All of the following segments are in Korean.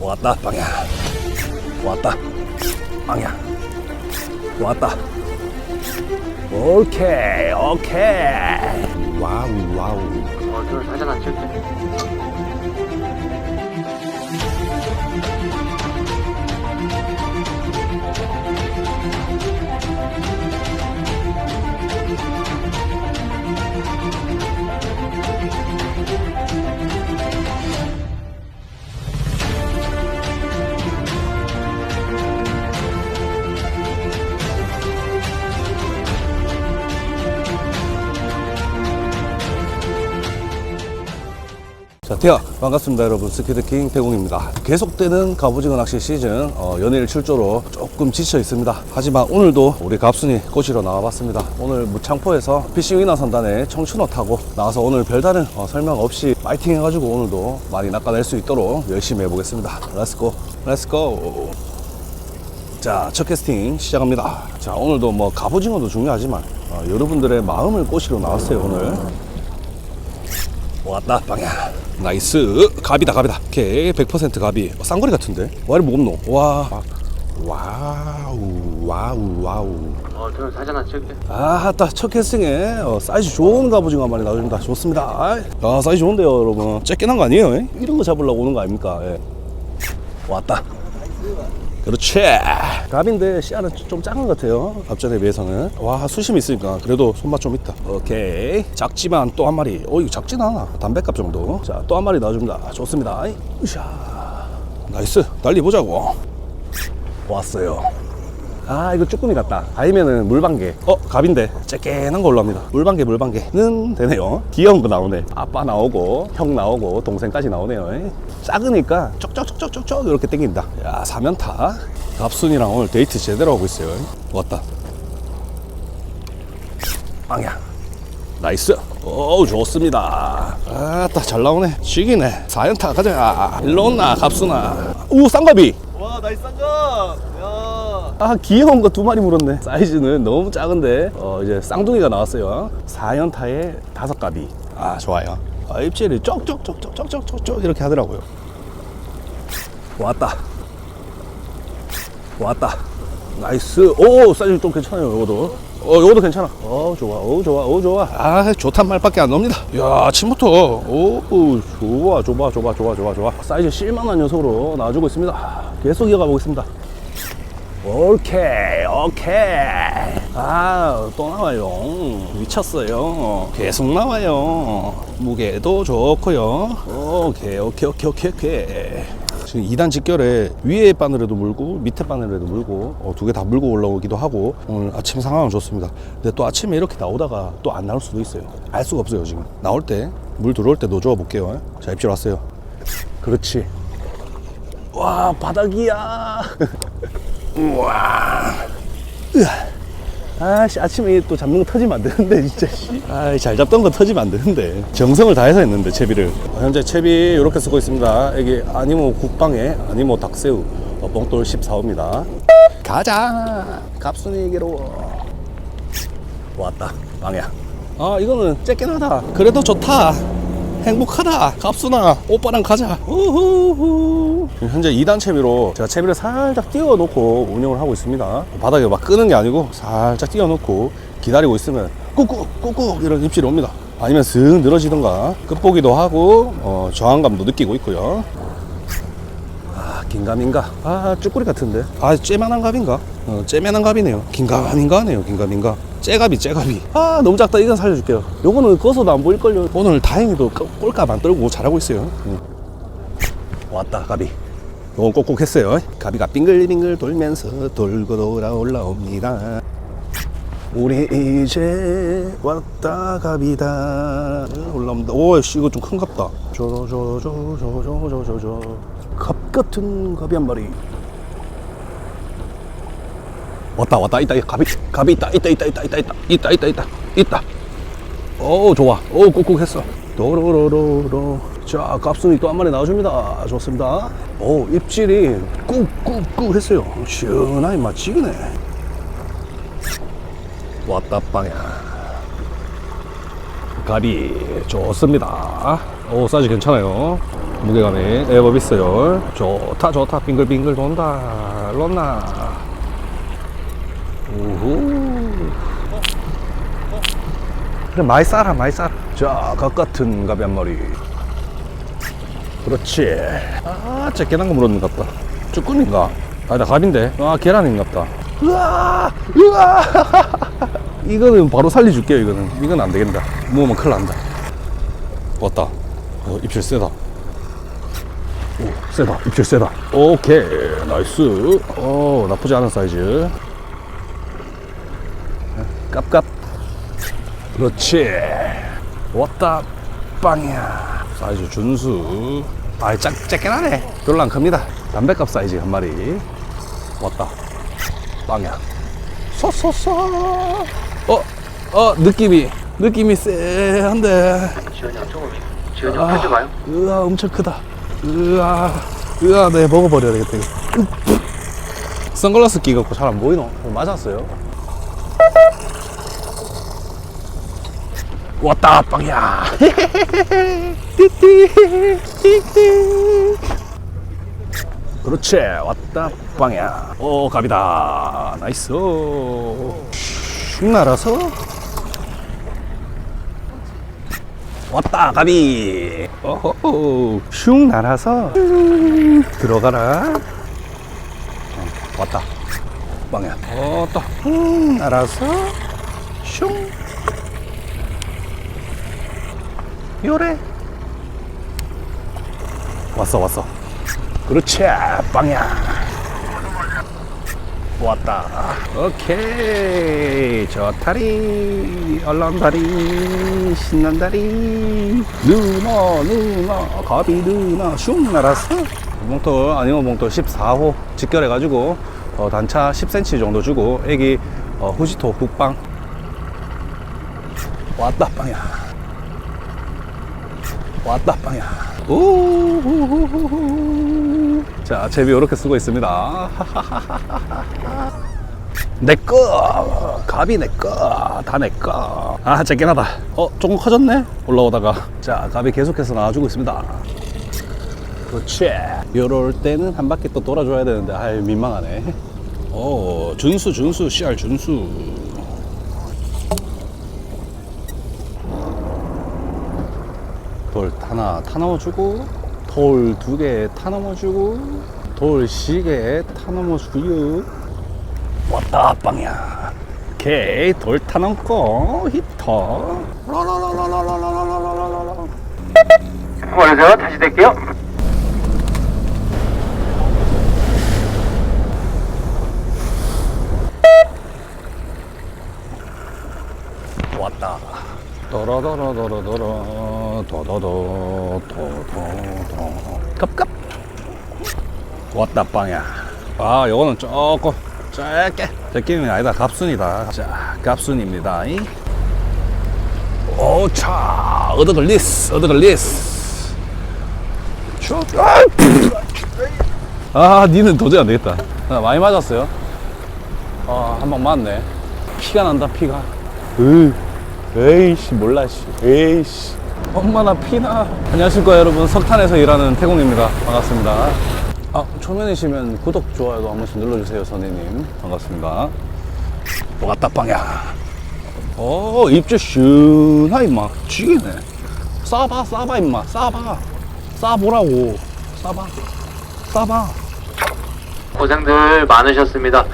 왔다 방향 왔다. 방향 왔다. 오케이 오케이. 와우 와우. 어, 저 사진 안 찍을게. 자, 대야 반갑습니다, 여러분. 스키드킹 태국입니다. 계속되는 갑오징어 낚시 시즌 어, 연일 출조로 조금 지쳐 있습니다. 하지만 오늘도 우리 갑순이 꼬시러 나와봤습니다. 오늘 무창포에서 피싱 위너 선단에 청춘호 타고 나와서 오늘 별다른 어, 설명 없이 파이팅 해가지고 오늘도 많이 낚아낼 수 있도록 열심히 해보겠습니다. 렛츠고, 렛츠고. 자, 첫 캐스팅 시작합니다. 자, 오늘도 뭐 갑오징어도 중요하지만 어, 여러분들의 마음을 꼬시러 나왔어요, 오늘. 왔다 방향 나이스. 갑이다 갑이다. 오케이. 100% 갑이. 어, 쌍거리 같은데? 와리 무겁노? 와. 와우 와우 와우. 어, 저 사진 안 찍을게. 아따 첫 캐스팅에 어, 사이즈 좋은 갑오징어 한 마리 나와줍니다. 좋습니다. 아이, 아 사이즈 좋은데요 여러분. 쬐끈한 거 아니에요 에? 이런 거 잡으려고 오는 거 아닙니까? 예. 왔다 그렇지. 갑인데 씨알은 좀 작은 것 같아요. 갑전에 비해서는 와 수심이 있으니까 그래도 손맛 좀 있다. 오케이. 작지만 또 한 마리. 어 이거 작진 않아. 담배값 정도. 자 또 한 마리 넣어줍니다. 좋습니다. 으쌰. 나이스. 달리보자고. 왔어요 아 이거 쭈꾸미 같다. 아니면은 물방개. 어 갑인데. 쬐끈한 거 올라옵니다. 물방개 물방개는 되네요. 귀여운 거 나오네. 아빠 나오고 형 나오고 동생까지 나오네요. 작으니까 쪽쪽쪽쪽쪽 이렇게 땡긴다. 야 사면타. 갑순이랑 오늘 데이트 제대로 하고 있어요. 왔다. 방향 나이스. 오 좋습니다. 아따 잘 나오네. 죽이네. 사연타. 가자. 일로 온나 갑순아. 우 쌍갑이 와 나이스 야 아 귀여운 거 두 마리 물었네. 사이즈는 너무 작은데. 어 이제 쌍둥이가 나왔어요. 4연타에 다섯 가비. 아 좋아요. 아, 입질이 쪽쪽쪽쪽쪽쪽쪽 이렇게 하더라고요. 왔다. 왔다. 나이스. 오 사이즈 좀 괜찮아요 요거도. 어 요거도 괜찮아. 어 좋아. 어 좋아. 어 좋아. 아 좋단 말밖에 안 납니다. 야 아침부터. 오 좋아 좋아 좋아 좋아 좋아 좋아. 사이즈 실만한 녀석으로 나와주고 있습니다. 계속 이어가 보겠습니다 오케이 오케이. 아또 나와요. 미쳤어요. 계속 나와요. 무게도 좋고요. 오케이 오케이 오케이 오케이 오케이. 지금 2단 직결에 위에 바늘에도 물고 밑에 바늘에도 물고 어, 두 개 다 물고 올라오기도 하고 오늘 아침 상황은 좋습니다. 근데 또 아침에 이렇게 나오다가 또 안 나올 수도 있어요. 알 수가 없어요 지금. 나올 때 물 들어올 때 넣어줘 볼게요. 자 입질 왔어요. 그렇지. 와 바닥이야 우와. 아씨 아침에 또 잡는 거 터지면 안 되는데 진짜 씨. 아잘 잡던 거 터지면 안 되는데. 정성을 다해서 했는데 채비를. 어, 현재 채비 이렇게 쓰고 있습니다. 이게 아니모 국방에 아니모 닭새우 어, 뽕돌 14호입니다. 가자. 갑순이에게로. 왔다. 방향 아 이거는 쬐끈하다. 그래도 좋다 행복하다. 갑순아 오빠랑 가자. 우후후. 현재 2단 채비로 제가 채비를 살짝 띄워 놓고 운영을 하고 있습니다. 바닥에 막 끄는 게 아니고 살짝 띄워 놓고 기다리고 있으면 꾹꾹 꾹꾹 이런 입질이 옵니다. 아니면 슥 늘어지던가. 끝보기도 하고 어, 저항감도 느끼고 있고요. 아 긴가민가? 아 쭈꾸리 같은데. 아 쬐만한 갑인가? 어, 쬐만한 갑이네요. 긴가민가 하네요 긴가민가. 째갑이 째갑이 아 너무 작다. 이건 살려줄게요. 요거는 꺼서도 안 보일걸요. 오늘 다행히도 꼴- 꼴값 안 떨고 잘하고 있어요. 응. 왔다 가비. 요건 꼭꼭 했어요. 가비가 빙글빙글 돌면서 돌고 돌아 올라옵니다. 우리 이제 왔다 가비다. 올라옵니다. 오씨 이거 좀 큰갑다. 저저저저저저저저 갑 같은 갑이 한 마리. 왔다 왔다. 있다 갑이 갑이 있다. 있다 있다 있다 있다 있다. 있다 있다 있다. 있다. 오 좋아. 오 꾹꾹 했어. 도로로로로. 자 갑순이 또 한 마리 나와줍니다. 좋습니다. 오 입질이 꾹꾹꾹 했어요. 시원하게 맛지기네. 왔다 빵야. 갑이 좋습니다. 오 사이즈 괜찮아요 무게감이 있어요. 좋다, 좋다. 빙글빙글 돈다. 론나. 우후. 그래, 많이 싸라, 많이 싸라. 자, 각 같은 가비 한 마리. 그렇지. 아, 쟤 계란 거 물었는 것 같다. 쭈꾸미인가? 아니다, 갑인데. 아, 계란인 것 같다. 으아! 으아! 이거는 바로 살려줄게요, 이거는. 이건 안 되겠다. 무으면 큰일 난다. 왔다. 어, 입질 세다. 오, 세다. 입질 세다. 오케이. 나이스. 오, 나쁘지 않은 사이즈. 깝깝. 그렇지. 왔다. 빵이야. 사이즈 준수. 아이, 작, 작긴 하네. 별로 안 큽니다. 담배값 사이즈 한 마리. 왔다. 빵이야. 쏘쏘쏘. 어, 어, 느낌이, 느낌이 쎄한데. 지현이 형 조금 지현이 형 편지 봐요 으아, 엄청 크다. 으아, 으아, 네, 먹어버려야 되겠다, 이거. 으, 선글라스 끼갖고 잘 안 보이노? 어, 맞았어요? 왔다, 빵이야. 그렇지, 왔다, 빵이야. 오, 갑이다. 나이스. 슉 날아서. 왔다 가비. 어허 슝 날아서 들어가라. 어, 왔다. 빵이야. 어또 슝 날아서 슝. 요래. 왔어 왔어. 그렇지 빵이야 왔다. 오케이. 좋다리 얼른다리 신난다리. 누나 누나 가비 누나 슝 날았어. 봉돌 아니면 봉돌 14호 직결해 가지고 어, 단차 10cm 정도 주고 애기 어, 후지토 국방 왔다 빵이야. 왔다 빵이야 자 제비 이렇게 쓰고 있습니다. 내꺼 갑이 내꺼 다 내꺼 아 작긴 하다. 어 조금 커졌네? 올라오다가. 자 갑이 계속해서 나와주고 있습니다. 그렇지. 요럴 때는 한 바퀴 또 돌아줘야 되는데 아유 민망하네. 오 준수 준수 씨알 준수 돌 하나 타 넣어주고 돌 두 개 타 넣어주고 돌 시계 타 넣어주고 왔다 빵이야. 오케이 돌 타 넣고 히터. 라라라라라라라라라라라 그만해서 다시 댈게요. 왔다. 도로도로도로도로 도도도 도도도 갑갑 왔다 빵야. 아 요거는 조금 짧게 느낌이 아니다 갑순이다. 자 갑순입니다. 이. 오차 어드글리스 어드글리스. 쭉. 아, 아 니는 도저히 안 되겠다. 아, 많이 맞았어요. 아, 한 방 맞네. 피가 난다, 피가. 으, 에이씨, 몰라, 씨. 에이씨. 엄마나 피나. 안녕하십니까, 여러분. 석탄에서 일하는 태공입니다. 반갑습니다. 아, 초면이시면 구독, 좋아요도 한 번씩 눌러주세요, 선생님. 반갑습니다. 왔다, 빵야. 어, 입질 시원하, 임마. 쥐기네. 싸봐, 싸봐, 임마. 싸봐. 싸보라고. 싸봐. 싸봐. 고생들 많으셨습니다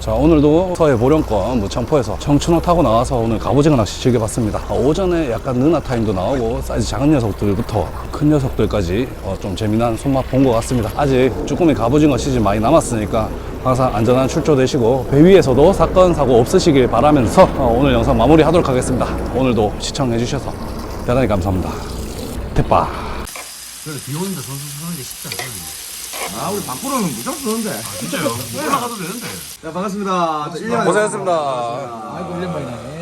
자 오늘도 서해 보령권 무창포에서 청춘호 타고 나와서 오늘 갑오징어 낚시 즐겨봤습니다. 아, 오전에 약간 느나 타임도 나오고 사이즈 작은 녀석들부터 큰 녀석들까지 어, 좀 재미난 손맛 본 것 같습니다. 아직 쭈꾸미 갑오징어 시즌 많이 남았으니까 항상 안전한 출조 되시고 배 위에서도 사건 사고 없으시길 바라면서 어, 오늘 영상 마무리 하도록 하겠습니다. 오늘도 시청해 주셔서 대단히 감사합니다. 대빠 그래 비 오는데 선수 쓰는 게 쉽지 않아 아 우리 밖으로는 무조건 쓰는데 진짜요? 올라가도 되는데. 자 반갑습니다. 고생하셨습니다. 아이고 1년 만이네